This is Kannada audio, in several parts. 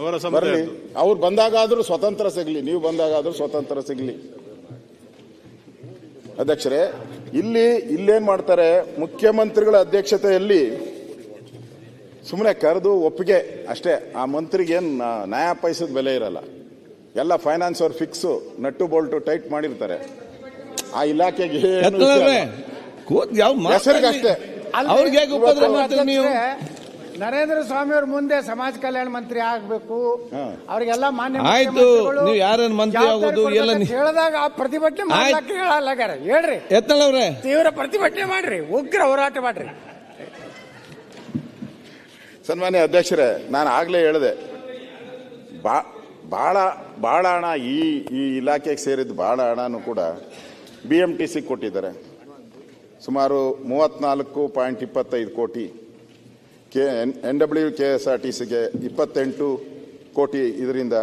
ಅವರ ಬರಲಿ. ಅವ್ರು ಬಂದಾಗಾದ್ರೂ ಸ್ವತಂತ್ರ ಸಿಗಲಿ. ನೀವು ಬಂದಾಗಾದ್ರೂ ಸ್ವತಂತ್ರ ಸಿಗಲಿ. ಅಧ್ಯಕ್ಷರೇ ಇಲ್ಲಿ ಇಲ್ಲೇನ್ ಮಾಡ್ತಾರೆ ಮುಖ್ಯಮಂತ್ರಿಗಳ ಅಧ್ಯಕ್ಷತೆಯಲ್ಲಿ ಸುಮ್ಮನೆ ಕರೆದು ಒಪ್ಪಿಗೆ ಅಷ್ಟೇ. ಆ ಮಂತ್ರಿಗೆ ಏನು ನ್ಯಾಯ ಪೈಸದ ಬೆಲೆ ಇರಲ್ಲ. ಎಲ್ಲ ಫೈನಾನ್ಸ್ ಅವ್ರು ಫಿಕ್ಸು ನಟ್ಟು ಬೋಲ್ಟು ಟೈಟ್ ಮಾಡಿರ್ತಾರೆ. ಆ ಇಲಾಖೆಗೆ ಏನು ಕೂತ್ ಯಾವ ಹೆಸರಿಗೆ ಅಷ್ಟೇ ಅವ್ರಿಗೆ ಹೇಗೆ ಉಪದ್ರ ಮಾಡ್ತೀರಿ ನೀವು? ನರೇಂದ್ರ ಸ್ವಾಮಿ ಅವ್ರ ಮುಂದೆ ಸಮಾಜ ಕಲ್ಯಾಣ ಮಂತ್ರಿ ಆಗ್ಬೇಕು. ಅವ್ರಿಗೆಲ್ಲ ಮಾನ್ಯ ಆಯ್ತು, ನೀವು ಯಾರನ್ನ ಮಂತ್ರಿ ಆಗೋದು ಎಲ್ಲ ಹೇಳಿದಾಗ ಆ ಪ್ರತಿಭಟನೆ ಹೇಳಲ್ಲಾಗ್ಯಾರ ಹೇಳ್ರಿ. ಎತ್ತಲವ್ರೆ ತೀವ್ರ ಪ್ರತಿಭಟನೆ ಮಾಡ್ರಿ. ಉಗ್ರ ಹೋರಾಟ ಮಾಡ್ರಿ. ಸನ್ಮಾನ್ಯ ಅಧ್ಯಕ್ಷರೇ ನಾನು ಆಗ್ಲೇ ಹೇಳಿದೆ. ಬಾ ಭಾಳ ಭಾಳ ಹಣ ಈ ಈ ಇಲಾಖೆಗೆ ಸೇರಿದ ಭಾಳ ಹಣನೂ ಕೂಡ ಬಿ ಎಂ ಟಿ ಸಿ ಕೊಟ್ಟಿದ್ದಾರೆ. ಸುಮಾರು ಮೂವತ್ನಾಲ್ಕು ಪಾಯಿಂಟ್ ಇಪ್ಪತ್ತೈದು ಕೋಟಿ K, N W K S R T ಸಿಗೆ ಇಪ್ಪತ್ತೆಂಟು ಕೋಟಿ ಇದರಿಂದ.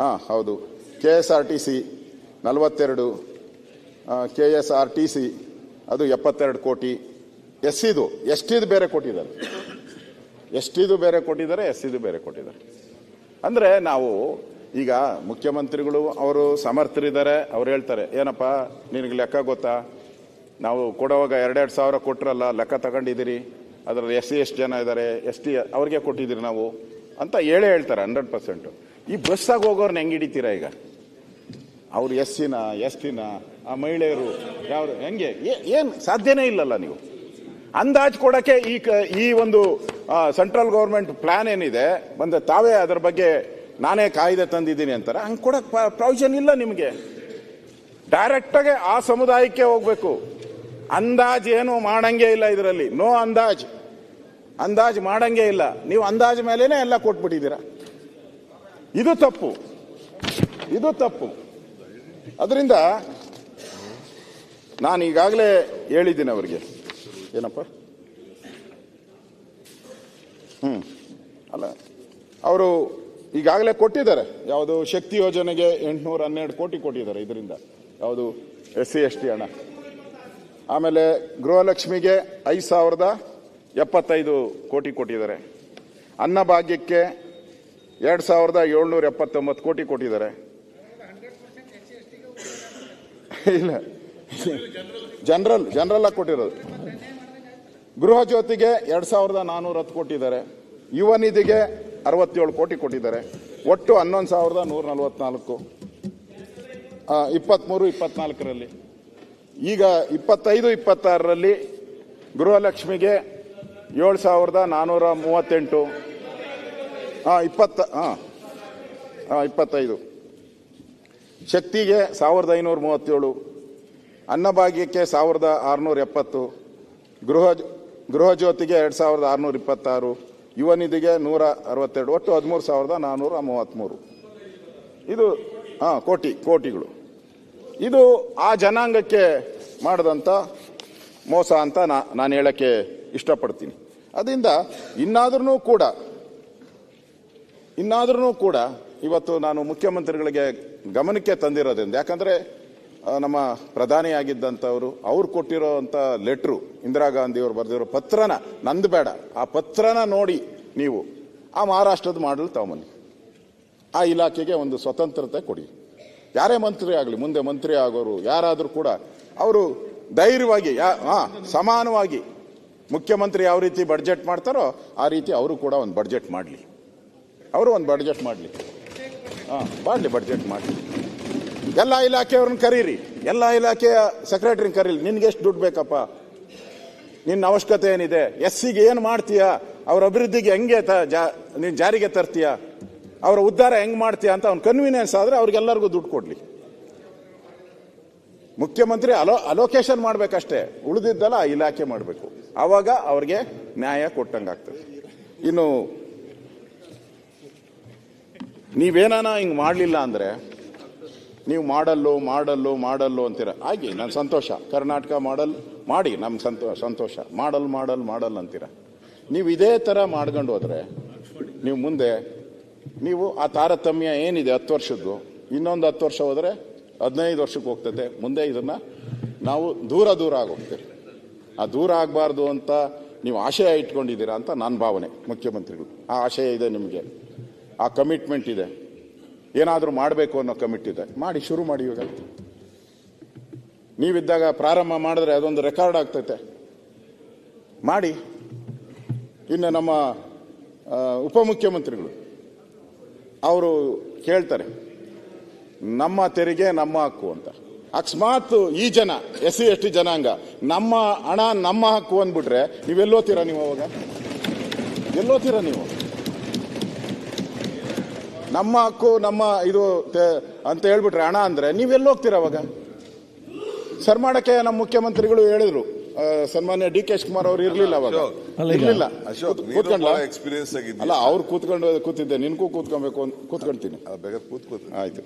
ಹಾಂ, ಹೌದು. K S R T C ನಲವತ್ತೆರಡು K S R T C ಅದು ಎಪ್ಪತ್ತೆರಡು ಕೋಟಿ. ಎಸ್ ಇದು ಎಷ್ಟಿದು ಬೇರೆ ಕೊಟ್ಟಿದ್ದಾರೆ ಎಷ್ಟಿದು ಬೇರೆ ಕೊಟ್ಟಿದ್ದಾರೆ ಎಸ್ ಸಿದು ಬೇರೆ ಕೊಟ್ಟಿದ್ದಾರೆ ಅಂದರೆ ನಾವು ಈಗ ಮುಖ್ಯಮಂತ್ರಿಗಳು ಅವರು ಸಮರ್ಥರಿದ್ದಾರೆ, ಅವ್ರು ಹೇಳ್ತಾರೆ, ಏನಪ್ಪ, ನಿನಗೆ ಲೆಕ್ಕ ಗೊತ್ತಾ? ನಾವು ಕೊಡುವಾಗ ಎರಡೆರಡು ಸಾವಿರ ಕೊಟ್ಟರಲ್ಲ ಲೆಕ್ಕ ತಗೊಂಡಿದ್ದೀರಿ. ಅದರಲ್ಲಿ ಎಸ್ ಸಿ ಎಷ್ಟು ಜನ ಇದ್ದಾರೆ, ಎಸ್ ಟಿ ಅವ್ರಿಗೆ ಕೊಟ್ಟಿದ್ದೀರಿ ನಾವು ಅಂತ ಹೇಳೇ ಹೇಳ್ತಾರೆ ಹಂಡ್ರೆಡ್ ಪರ್ಸೆಂಟು ಈ ಬಸ್ಸಾಗಿ ಹೋಗೋರ್ನ ಹೆಂಗೆ ಹಿಡಿತೀರಾ ಈಗ? ಅವ್ರು ಎಸ್ ಸಿನ ಎಸ್ ಟಿನ ಆ ಮಹಿಳೆಯರು ಯಾವ ಹೆಂಗೆ? ಏನು ಸಾಧ್ಯನೇ ಇಲ್ಲಲ್ಲ ನೀವು. ಅಂದಾಜು ಕೊಡೋಕ್ಕೆ ಈ ಕ- ಈ ಒಂದು ಸೆಂಟ್ರಲ್ ಗೌರ್ಮೆಂಟ್ ಪ್ಲಾನ್ ಏನಿದೆ, ಬಂದ್ರೆ ತಾವೇ ಅದರ ಬಗ್ಗೆ ನಾನೇ ಕಾಯ್ದೆ ತಂದಿದ್ದೀನಿ ಅಂತಾರೆ. ಹಂಗೆ ಕೊಡೋಕ್ಕೆ ಪ್ರಾವಿಷನ್ ಇಲ್ಲ ನಿಮಗೆ. ಡೈರೆಕ್ಟಾಗೆ ಆ ಸಮುದಾಯಕ್ಕೆ ಹೋಗ್ಬೇಕು. ಅಂದಾಜ್ ಏನು ಮಾಡಂಗೆ ಇಲ್ಲ ಇದರಲ್ಲಿ. ನೋ ಅಂದಾಜ್. ಅಂದಾಜ್ ಮಾಡಂಗೆ ಇಲ್ಲ. ನೀವು ಅಂದಾಜು ಮೇಲೇನೆ ಎಲ್ಲ ಕೊಟ್ಬಿಟ್ಟಿದ್ದೀರಾ. ಇದು ತಪ್ಪು. ಇದು ತಪ್ಪು. ಅದರಿಂದ ನಾನು ಈಗಾಗಲೇ ಹೇಳಿದ್ದೀನಿ ಅವರಿಗೆ. ಏನಪ್ಪ? ಹ್ಮ್. ಅಲ್ಲ, ಅವರು ಈಗಾಗಲೇ ಕೊಟ್ಟಿದ್ದಾರೆ. ಯಾವುದು ಶಕ್ತಿ ಯೋಜನೆಗೆ ಎಂಟುನೂರ ಹನ್ನೆರಡು ಕೋಟಿ ಕೊಟ್ಟಿದ್ದಾರೆ ಇದರಿಂದ. ಯಾವುದು ಎಸ್ ಸಿ ಎಸ್ ಟಿ ಹಣ. ಆಮೇಲೆ ಗೃಹಲಕ್ಷ್ಮಿಗೆ ಐದು ಸಾವಿರದ ಎಪ್ಪತ್ತೈದು ಕೋಟಿ ಕೊಟ್ಟಿದ್ದಾರೆ. ಅನ್ನಭಾಗ್ಯಕ್ಕೆ ಎರಡು ಸಾವಿರದ ಏಳ್ನೂರ ಎಪ್ಪತ್ತೊಂಬತ್ತು ಕೋಟಿ ಕೊಟ್ಟಿದ್ದಾರೆ. ಇಲ್ಲ. ಜನರಲ್ ಜನರಲ್ ಆಗಿ ಕೊಟ್ಟಿರೋದು. ಗೃಹ ಜ್ಯೋತಿಗೆ ಎರಡು ಸಾವಿರದ ನಾನ್ನೂರ ಹತ್ತು ಕೊಟ್ಟಿದ್ದಾರೆ. ಯುವ ನಿಧಿಗೆ ಅರವತ್ತೇಳು ಕೋಟಿ ಕೊಟ್ಟಿದ್ದಾರೆ. ಒಟ್ಟು ಹನ್ನೊಂದು ಸಾವಿರದ ನೂರ ನಲವತ್ನಾಲ್ಕು ಇಪ್ಪತ್ತ್ಮೂರು ಇಪ್ಪತ್ನಾಲ್ಕರಲ್ಲಿ. ಈಗ ಇಪ್ಪತ್ತೈದು, ಇಪ್ಪತ್ತಾರರಲ್ಲಿ ಗೃಹಲಕ್ಷ್ಮಿಗೆ ಏಳು ಸಾವಿರದ ನಾನ್ನೂರ ಮೂವತ್ತೆಂಟು. ಹಾಂ, ಇಪ್ಪತ್ತ, ಹಾಂ ಹಾಂ, ಇಪ್ಪತ್ತೈದು. ಶಕ್ತಿಗೆ ಸಾವಿರದ ಐನೂರ ಮೂವತ್ತೇಳು. ಅನ್ನಭಾಗ್ಯಕ್ಕೆ ಸಾವಿರದ ಆರುನೂರ ಎಪ್ಪತ್ತು. ಗೃಹ ಗೃಹ ಜ್ಯೋತಿಗೆ ಎರಡು ಸಾವಿರದ ಆರುನೂರ ಇಪ್ಪತ್ತಾರು. ಯುವ ನಿಧಿಗೆ ನೂರ ಅರವತ್ತೆರಡು. ಒಟ್ಟು ಹದಿಮೂರು ಸಾವಿರದ ನಾನ್ನೂರ ಮೂವತ್ತ್ಮೂರು. ಇದು, ಹಾಂ, ಕೋಟಿ, ಕೋಟಿಗಳು. ಇದು ಆ ಜನಾಂಗಕ್ಕೆ ಮಾಡಿದಂಥ ಮೋಸ ಅಂತ ನಾ, ನಾನು ಹೇಳಕ್ಕೆ ಇಷ್ಟಪಡ್ತೀನಿ. ಅದರಿಂದ ಇನ್ನಾದ್ರೂ ಕೂಡ ಇನ್ನಾದ್ರೂ ಕೂಡ ಇವತ್ತು ನಾನು ಮುಖ್ಯಮಂತ್ರಿಗಳಿಗೆ ಗಮನಕ್ಕೆ ತಂದಿರೋದ್ರಿಂದ ಯಾಕಂದ್ರೆ ನಮ್ಮ ಪ್ರಧಾನಿಯಾಗಿದ್ದಂಥವರು, ಅವ್ರು ಕೊಟ್ಟಿರೋವಂಥ ಲೆಟ್ರು, ಇಂದಿರಾ ಗಾಂಧಿ ಅವರು ಬರೆದಿರೋ ಪತ್ರನ ನಂದು ಬೇಡ. ಆ ಪತ್ರನ ನೋಡಿ ನೀವು, ಆ ಮಹಾರಾಷ್ಟ್ರದ ಮಾಡಲು ತಗೊಂಬನ್ನಿ ಆ ಇಲಾಖೆಗೆ ಒಂದು ಸ್ವತಂತ್ರತೆ ಕೊಡಿ. ಯಾರೇ ಮಂತ್ರಿ ಆಗಲಿ, ಮುಂದೆ ಮಂತ್ರಿ ಆಗೋರು ಯಾರಾದರೂ ಕೂಡ, ಅವರು ಧೈರ್ಯವಾಗಿ ಸಮಾನವಾಗಿ ಮುಖ್ಯಮಂತ್ರಿ ಯಾವ ರೀತಿ ಬಡ್ಜೆಟ್ ಮಾಡ್ತಾರೋ ಆ ರೀತಿ ಅವರು ಕೂಡ ಒಂದು ಬಡ್ಜೆಟ್ ಮಾಡಲಿ. ಅವರು ಒಂದು ಬಡ್ಜೆಟ್ ಮಾಡಲಿ. ಹಾಂ, ಮಾಡಲಿ ಬಡ್ಜೆಟ್ ಮಾಡಲಿ. ಎಲ್ಲ ಇಲಾಖೆಯವ್ರನ್ನ ಕರೀರಿ. ಎಲ್ಲ ಇಲಾಖೆಯ ಸೆಕ್ರೆಟ್ರಿನ ಕರೀರಿ ನಿನ್ಗೆ ಎಷ್ಟು ದುಡ್ಡು ಬೇಕಪ್ಪ? ನಿನ್ನ ಅವಶ್ಯಕತೆ ಏನಿದೆ? ಎಸ್ ಸಿಗೆ ಏನು ಮಾಡ್ತೀಯಾ? ಅವ್ರ ಅಭಿವೃದ್ಧಿಗೆ ಹೆಂಗೆ ತ, ಜಾ, ನೀನು ಜಾರಿಗೆ ತರ್ತೀಯಾ? ಅವರ ಉದ್ಧಾರ ಹೆಂಗ್ ಮಾಡ್ತೀಯಾ ಅಂತ ಅವ್ನು ಕನ್ವೀನಿಯನ್ಸ್ ಆದರೆ ಅವ್ರಿಗೆಲ್ಲರಿಗೂ ದುಡ್ಡು ಕೊಡಲಿ. ಮುಖ್ಯಮಂತ್ರಿ ಅಲೋ ಅಲೋಕೇಶನ್ ಮಾಡಬೇಕಷ್ಟೇ. ಉಳಿದಿದ್ದಲ್ಲ ಆ ಇಲಾಖೆ ಮಾಡಬೇಕು. ಆವಾಗ ಅವ್ರಿಗೆ ನ್ಯಾಯ ಕೊಟ್ಟಂಗಾಗ್ತದೆ ಇನ್ನು ನೀವೇನಾನ ಹಿಂಗೆ ಮಾಡಲಿಲ್ಲ ಅಂದರೆ ನೀವು ಮಾಡಲ್ಲು ಮಾಡಲ್ಲು ಮಾಡಲ್ಲು ಅಂತೀರ. ಆಗಿ ನಾನು ಸಂತೋಷ. ಕರ್ನಾಟಕ ಮಾಡಲ್, ಮಾಡಿ ನಮ್ಮ ಸಂತೋ, ಸಂತೋಷ. ಮಾಡಲ್ ಮಾಡಲ್ ಮಾಡಲ್ ಅಂತೀರ. ನೀವು ಇದೇ ಥರ ಮಾಡ್ಕೊಂಡು ಹೋದರೆ ನೀವು ಮುಂದೆ, ನೀವು ಆ ತಾರತಮ್ಯ ಏನಿದೆ ಹತ್ತು ವರ್ಷದ್ದು, ಇನ್ನೊಂದು ಹತ್ತು ವರ್ಷ ಹೋದರೆ ಹದಿನೈದು ವರ್ಷಕ್ಕೆ ಹೋಗ್ತದೆ. ಮುಂದೆ ಇದನ್ನ ನಾವು ದೂರ ದೂರ ಆಗೋಗ್ತೀರಿ ಆ ದೂರ ಆಗಬಾರ್ದು ಅಂತ ನೀವು ಆಶಯ ಇಟ್ಕೊಂಡಿದ್ದೀರಾ ಅಂತ ನನ್ನ ಭಾವನೆ, ಮುಖ್ಯಮಂತ್ರಿಗಳು. ಆ ಆಶಯ ಇದೆ ನಿಮಗೆ. ಆ ಕಮಿಟ್ಮೆಂಟ್ ಇದೆ. ಏನಾದರೂ ಮಾಡಬೇಕು ಅನ್ನೋ ಕಮಿಟ್ ಇದೆ. ಮಾಡಿ, ಶುರು ಮಾಡಿ ಇವಾಗ. ನೀವಿದ್ದಾಗ ಪ್ರಾರಂಭ ಮಾಡಿದ್ರೆ ಅದೊಂದು ರೆಕಾರ್ಡ್ ಆಗ್ತೈತೆ. ಮಾಡಿ. ಇನ್ನು ನಮ್ಮ ಉಪಮುಖ್ಯಮಂತ್ರಿಗಳು, ಅವರು ಕೇಳ್ತಾರೆ, ನಮ್ಮ ತೆರಿಗೆ ನಮ್ಮ ಹಕ್ಕು ಅಂತ. ಅಕಸ್ಮಾತ್ ಈ ಜನ ಎಸ್ ಸಿ ಎಸ್ ಟಿ ಜನಾಂಗ ನಮ್ಮ ಹಣ ನಮ್ಮ ಹಕ್ಕು ಅಂದ್ಬಿಟ್ರೆ ನೀವೆಲ್ಲೋತೀರಾ ನೀವು ಅವಾಗ? ಎಲ್ಲೋತೀರಾ ನೀವು? ನಮ್ಮ ಹಕ್ಕು ನಮ್ಮ ಇದು ತೆ- ಅಂತ ಹೇಳ್ಬಿಟ್ರೆ ಹಣ ಅಂದ್ರೆ ನೀವೆಲ್ಲೋಗ್ತೀರಾ ಅವಾಗ? ಸರ್ ಮಾಡಕ್ಕೆ ನಮ್ಮ ಮುಖ್ಯಮಂತ್ರಿಗಳು ಹೇಳಿದ್ರು. ಸನ್ಮಾನ್ಯ ಡಿ ಕೆ ಕುಮಾರ್ ಅವರು ಇರ್ಲಿಲ್ಲ ಅವಾಗ. ಇರ್ಲಿಲ್ಲ. ಕೂತ್ಕೊಂಡ್ಲಾ? ಎಕ್ಸ್ಪೀರಿಯನ್ಸ್ ಅಲ್ಲ ಅವ್ರು ಕೂತ್ಕೊಂಡು ಕೂತಿದ್ದೆ ನಿನ್ಗೂ ಕೂತ್ಕೊಬೇಕು ಅಂತ ಕೂತ್ಕೊಂತೀನಿ. ಬೇಗ ಕೂತ್ಕೋತೀನಿ ಆಯ್ತು.